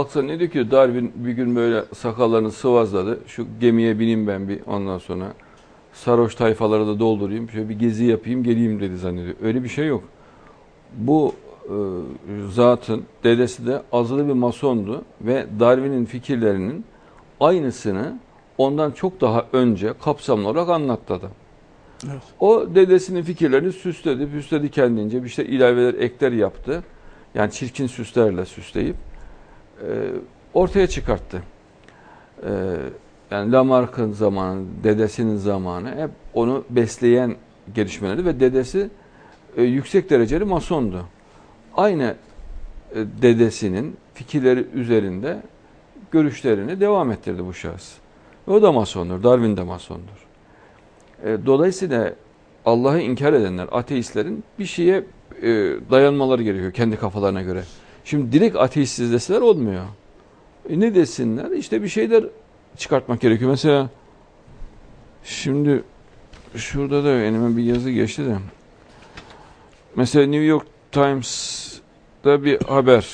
halk zannediyor ki Darwin bir gün böyle sakallarını sıvazladı. Şu gemiye bineyim ben bir ondan sonra. Sarhoş tayfaları da doldurayım. Şöyle bir gezi yapayım geleyim dedi zannediyor. Öyle bir şey yok. Bu e, zatın dedesi de azılı bir masondu ve Darwin'in fikirlerinin aynısını ondan çok daha önce kapsamlı olarak anlattı adam. Evet. O dedesinin fikirlerini süsledi, püsledi kendince. Bir işte ilaveler, ekler yaptı. Yani çirkin süslerle süsleyip ortaya çıkarttı. E, yani Lamarck'ın zamanı, dedesinin zamanı hep onu besleyen gelişmeleri ve dedesi e, yüksek dereceli masondu. Aynı e, dedesinin fikirleri üzerinde görüşlerini devam ettirdi bu şahıs. O da masondur, Darwin de masondur. E, dolayısıyla Allah'ı inkar edenler, ateistlerin bir şeye e, dayanmaları gerekiyor kendi kafalarına göre. Şimdi direkt ateistiz deseler olmuyor. E, ne desinler? İşte bir şeyler çıkartmak gerekiyor. Mesela şimdi şurada da önüme bir yazı geçti de. Mesela New York Times'da bir haber.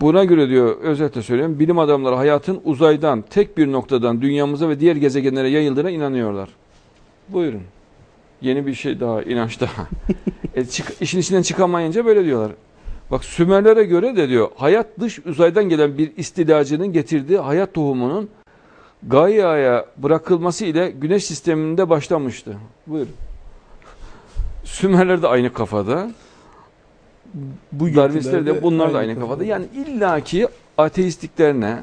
Buna göre diyor özetle söyleyeyim bilim adamları hayatın uzaydan tek bir noktadan dünyamıza ve diğer gezegenlere yayıldığına inanıyorlar. Buyurun. Yeni bir şey daha, inanç daha. e, çık, işin içinden çıkamayınca böyle diyorlar. Bak Sümerlere göre de diyor hayat dış uzaydan gelen bir istilacının getirdiği hayat tohumunun Gaia'ya bırakılması ile güneş sisteminde başlamıştı. Buyurun. Sümerler de aynı kafada. Bu Darwinistler de bunlar da aynı kafada. kafada. Yani illaki ateistliklerine,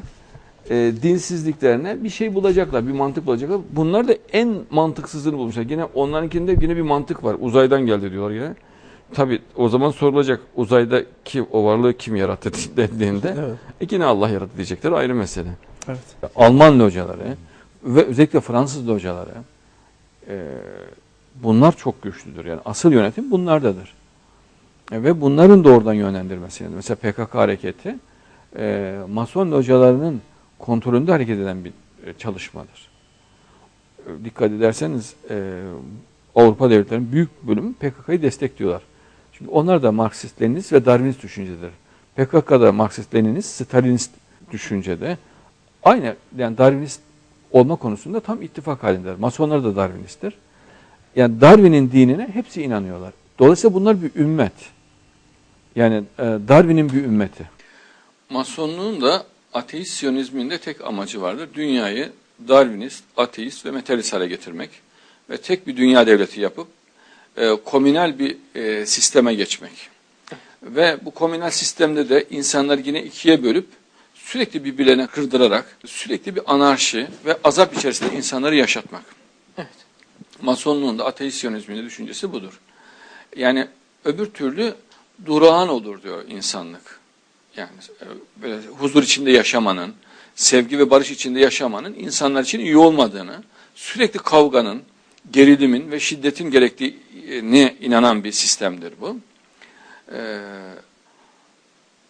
e, dinsizliklerine bir şey bulacaklar, bir mantık bulacaklar. Bunlar da en mantıksızını bulmuşlar. Yine onlarınkinde yine bir mantık var. Uzaydan geldi diyorlar yine. Tabi o zaman sorulacak uzaydaki o varlığı kim yarattı dediğinde Evet. e yine Allah yarattı diyecekler ayrı mesele. Evet. Alman locaları ve özellikle Fransız locaları e, bunlar çok güçlüdür. Yani asıl yönetim bunlardadır. E, ve bunların doğrudan yönlendirmesi. Yani mesela PKK hareketi e, Mason localarının kontrolünde hareket eden bir e, çalışmadır. E, dikkat ederseniz e, Avrupa devletlerinin büyük bölümü PKK'yı destekliyorlar. Çünkü onlar da Marksist, Leninist ve Darwinist düşüncedir. PKK'da Marksist, Leninist, Stalinist düşüncede. Aynı yani Darwinist olma konusunda tam ittifak halindeler. Masonlar da Darwinisttir. Yani Darwin'in dinine hepsi inanıyorlar. Dolayısıyla bunlar bir ümmet. Yani e, Darwin'in bir ümmeti. Masonluğun da ateist siyonizmin de tek amacı vardır. Dünyayı Darwinist, ateist ve metalist hale getirmek ve tek bir dünya devleti yapıp e, komünel bir e, sisteme geçmek. Ve bu komünel sistemde de insanları yine ikiye bölüp sürekli birbirlerine kırdırarak sürekli bir anarşi ve azap içerisinde insanları yaşatmak. Evet. Masonluğun da de düşüncesi budur. Yani öbür türlü durağan olur diyor insanlık. Yani e, böyle huzur içinde yaşamanın, sevgi ve barış içinde yaşamanın insanlar için iyi olmadığını, sürekli kavganın, gerilimin ve şiddetin gerektiğine inanan bir sistemdir bu. Ee,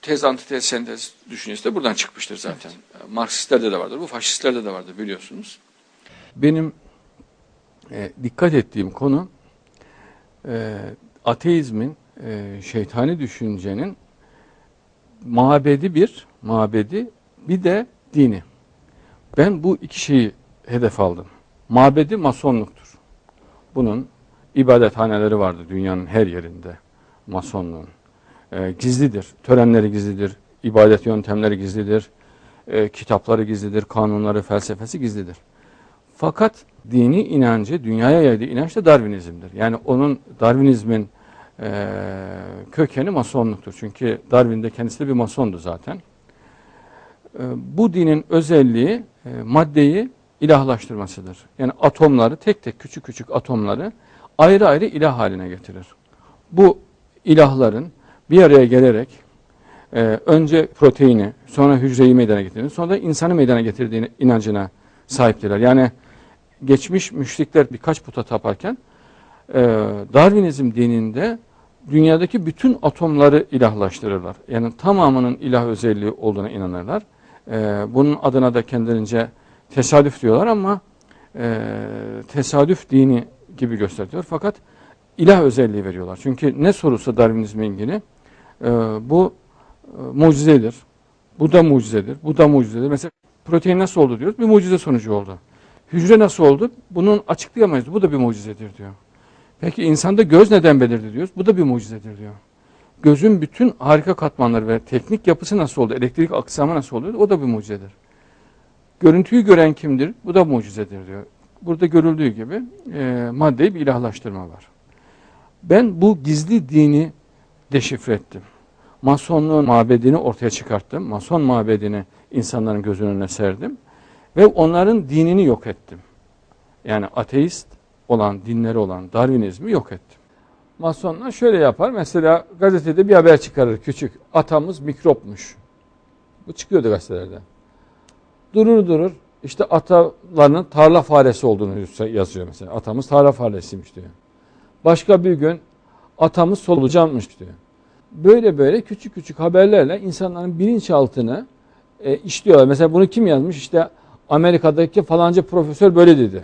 tez, antitez, sentez düşüncesi de buradan çıkmıştır zaten. Marksistlerde de vardır, bu faşistlerde de vardır biliyorsunuz. Benim e, dikkat ettiğim konu e, ateizmin, e, şeytani düşüncenin mabedi bir, mabedi bir de dini. Ben bu iki şeyi hedef aldım. Mabedi masonluktur. Bunun ibadethaneleri vardı dünyanın her yerinde masonluğun. E, gizlidir, törenleri gizlidir, ibadet yöntemleri gizlidir, e, kitapları gizlidir, kanunları, felsefesi gizlidir. Fakat dini inancı, dünyaya yaydığı inanç da Darwinizmdir. Yani onun Darwinizmin e, kökeni masonluktur. Çünkü Darwin de kendisi de bir masondu zaten. E, bu dinin özelliği e, maddeyi ilahlaştırmasıdır. Yani atomları tek tek küçük küçük atomları ayrı ayrı ilah haline getirir. Bu ilahların bir araya gelerek e, önce proteini, sonra hücreyi meydana getirdiğini, sonra da insanı meydana getirdiğini inancına sahiptirler. Yani geçmiş müşrikler birkaç puta taparken e, Darwinizm dininde dünyadaki bütün atomları ilahlaştırırlar. Yani tamamının ilah özelliği olduğuna inanırlar. E, bunun adına da kendilerince tesadüf diyorlar ama e, tesadüf dini gibi gösteriyor. Fakat ilah özelliği veriyorlar. Çünkü ne sorulsa Darwinizmle ilgili e, bu e, mucizedir. Bu da mucizedir. Bu da mucizedir. Mesela protein nasıl oldu diyoruz. Bir mucize sonucu oldu. Hücre nasıl oldu? Bunun açıklayamayız. Bu da bir mucizedir diyor. Peki insanda göz neden belirdi diyoruz. Bu da bir mucizedir diyor. Gözün bütün harika katmanları ve teknik yapısı nasıl oldu? Elektrik aksamı nasıl oluyor? O da bir mucizedir. Görüntüyü gören kimdir? Bu da mucizedir diyor. Burada görüldüğü gibi e, maddeyi bir ilahlaştırma var. Ben bu gizli dini deşifre ettim. Masonluğun mabedini ortaya çıkarttım. Mason mabedini insanların gözünün önüne serdim. Ve onların dinini yok ettim. Yani ateist olan, dinleri olan Darwinizmi yok ettim. Masonlar şöyle yapar. Mesela gazetede bir haber çıkarır küçük. Atamız mikropmuş. Bu çıkıyordu gazetelerde. Durur durur. İşte atalarının tarla faresi olduğunu yazıyor mesela. Atamız tarla faresiymiş diyor. Başka bir gün atamız solucanmış diyor. Böyle böyle küçük küçük haberlerle insanların bilinçaltını e, işliyorlar. Mesela bunu kim yazmış? İşte Amerika'daki falanca profesör böyle dedi.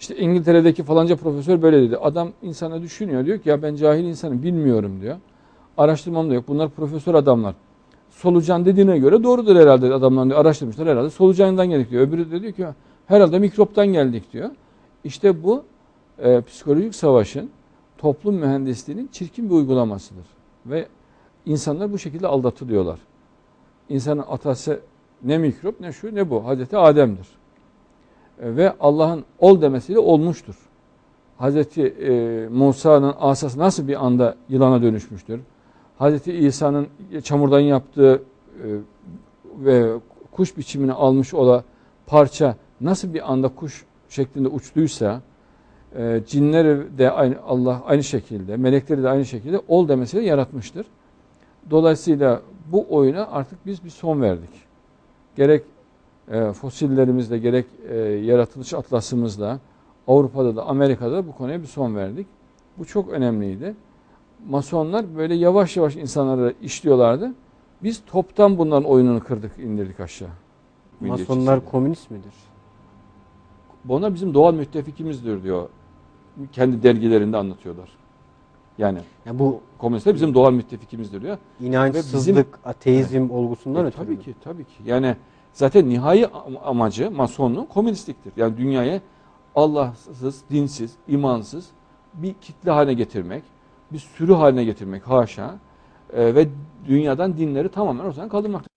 İşte İngiltere'deki falanca profesör böyle dedi. Adam insana düşünüyor diyor ki ya ben cahil insanım bilmiyorum diyor. Araştırmam da yok. Bunlar profesör adamlar. Solucan dediğine göre doğrudur herhalde adamlar diyor. Araştırmışlar herhalde. Solucandan geldik diyor. Öbürü de diyor ki herhalde mikroptan geldik diyor. İşte bu e, psikolojik savaşın toplum mühendisliğinin çirkin bir uygulamasıdır. Ve insanlar bu şekilde aldatılıyorlar. İnsanın atası ne mikrop ne şu ne bu. Hazreti Adem'dir. E, ve Allah'ın ol demesiyle olmuştur. Hazreti e, Musa'nın asası nasıl bir anda yılana dönüşmüştür? Hazreti İsa'nın çamurdan yaptığı e, ve kuş biçimini almış ola parça nasıl bir anda kuş şeklinde uçtuysa e, cinleri de aynı Allah aynı şekilde, melekleri de aynı şekilde ol demesiyle yaratmıştır. Dolayısıyla bu oyuna artık biz bir son verdik. Gerek e, fosillerimizle gerek e, yaratılış atlasımızla Avrupa'da da Amerika'da da bu konuya bir son verdik. Bu çok önemliydi. Masonlar böyle yavaş yavaş insanları işliyorlardı. Biz toptan bunların oyununu kırdık, indirdik aşağı. Masonlar komünist midir? Bona bizim doğal müttefikimizdir diyor. Kendi dergilerinde anlatıyorlar. Yani Ya bu komünistler bizim doğal müttefikimizdir diyor. inançsızlık, ateizm olgusundan E, ötürü tabii ki, tabii ki. Yani zaten nihai am- amacı masonluğun komünistliktir. Yani dünyaya Allahsız, dinsiz, imansız bir kitle haline getirmek, bir sürü haline getirmek haşa e, ve dünyadan dinleri tamamen ortadan kaldırmak.